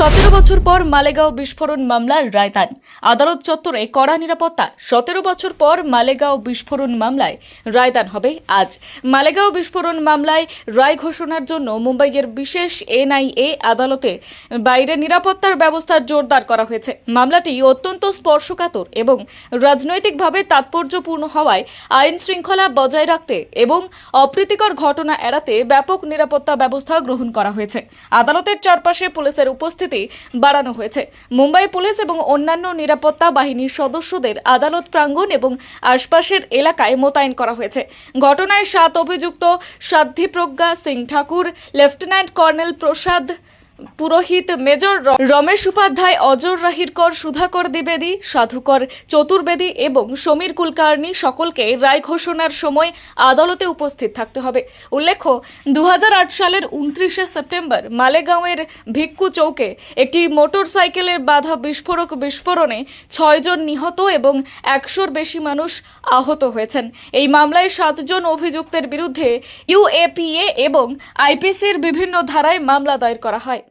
সতেরো বছর পর মালেগাঁও বিস্ফোরণ মামলার রায়দান আদালত চত্বরে কড়া নিরাপত্তা। সতেরো বছর পর মালেগাঁও বিস্ফোরণ মামলায় রায়দান হবে আজ। মালেগাঁও বিস্ফোরণ মামলায় রায় ঘোষণার জন্য মুম্বাইয়ের বিশেষ এনআইএ আদালতে বাইরে নিরাপত্তার ব্যবস্থা জোরদার করা হয়েছে। মামলাটি অত্যন্ত স্পর্শকাতর এবং রাজনৈতিকভাবে তাৎপর্যপূর্ণ হওয়ায় আইন শৃঙ্খলা বজায় রাখতে এবং অপ্রীতিকর ঘটনা এড়াতে ব্যাপক নিরাপত্তা ব্যবস্থা গ্রহণ করা হয়েছে। আদালতের চারপাশে পুলিশের উপস্থিতি বাড়ানো হয়েছে। মুম্বাই পুলিশ এবং অন্যান্য নিরাপত্তা বাহিনীর সদস্যদের আদালত প্রাঙ্গণ এবং আশপাশের এলাকায় মোতায়েন করা হয়েছে। ঘটনায় সাত অভিযুক্ত Sadhvi Pragya Singh Thakur, lieutenant colonel Prasad Purohit major Ramesh Upadhyay, Ajay Rahirkar, Sudhakar দ্বিবেদী, Sudhakar Chaturvedi এবং সমীর কুলকার্নি সকলকে রায় ঘোষণার সময় আদালতে উপস্থিত থাকতে হবে। উল্লেখ্য দু হাজার আট সালের উনত্রিশে সেপ্টেম্বর মালেগাঁওয়ের ভিক্কু চৌকে একটি মোটরসাইকেলের বাধা বিস্ফোরক বিস্ফোরণে ছয়জন নিহত এবং একশোর বেশি মানুষ আহত হয়েছেন। এই মামলায় সাতজন অভিযুক্তের বিরুদ্ধে ইউএপিএ এবং আইপিসির বিভিন্ন ধারায় মামলা দায়ের করা হয়।